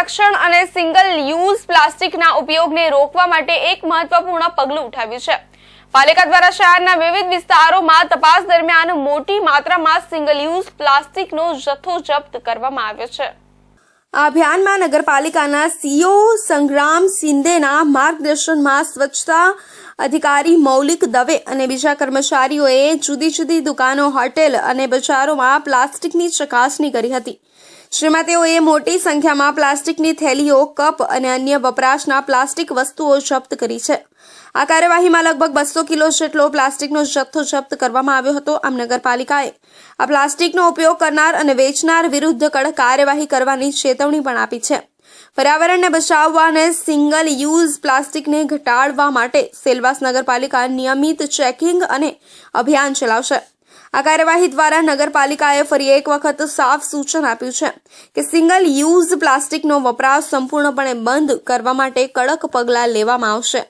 સંરક્ષણ અને single use પ્લાસ્ટિકના ઉપયોગને રોકવા માટે એક મહત્વપૂર્ણ પગલું ઉઠાવ્યું છે. પાલિકા દ્વારા શહેરના વિવિધ વિસ્તારોમાં તપાસ દરમિયાન મોટી માત્રામાં સિંગલ યુઝ પ્લાસ્ટિકનો જથ્થો જપ્ત કરવામાં આવ્યો છે. આ અભિયાનમાં નગરપાલિકાના સીઓ સંગ્રામ સિંદેના માર્ગદર્શનમાં સ્વચ્છતા અધિકારી મૌલિક દવે અને બીજા કર્મચારીઓએ જુદી જુદી દુકાનો, હોટેલ અને બજારોમાં પ્લાસ્ટિકની ચકાસણી કરી હતી. જેમાં તેઓએ મોટી સંખ્યામાં પ્લાસ્ટિકની થેલીઓ, કપ અને અન્ય વપરાશના પ્લાસ્ટિક વસ્તુઓ જપ્ત કરી છે. આ કાર્યવાહીમાં લગભગ બસો કિલો જેટલો પ્લાસ્ટિકનો જથ્થો જપ્ત કરવામાં આવ્યો હતો આમ નગરપાલિકાએ. આ પ્લાસ્ટિકનો ઉપયોગ કરનાર અને વેચનાર વિરુદ્ધ કડક કાર્યવાહી કરવાની ચેતવણી પણ આપી છે. પર્યાવરણને બચાવવા અને સિંગલ યુઝ પ્લાસ્ટિકને ઘટાડવા માટે સેલવાસ નગરપાલિકા નિયમિત ચેકિંગ અને અભિયાન ચલાવશે. આ કાર્યવાહી દ્વારા નગરપાલિકાએ ફરી એક વખત સાફ સૂચન આપ્યું છે કે સિંગલ યુઝ પ્લાસ્ટિકનો વપરાશ સંપૂર્ણપણે બંધ કરવા માટે કડક પગલાં લેવામાં આવશે.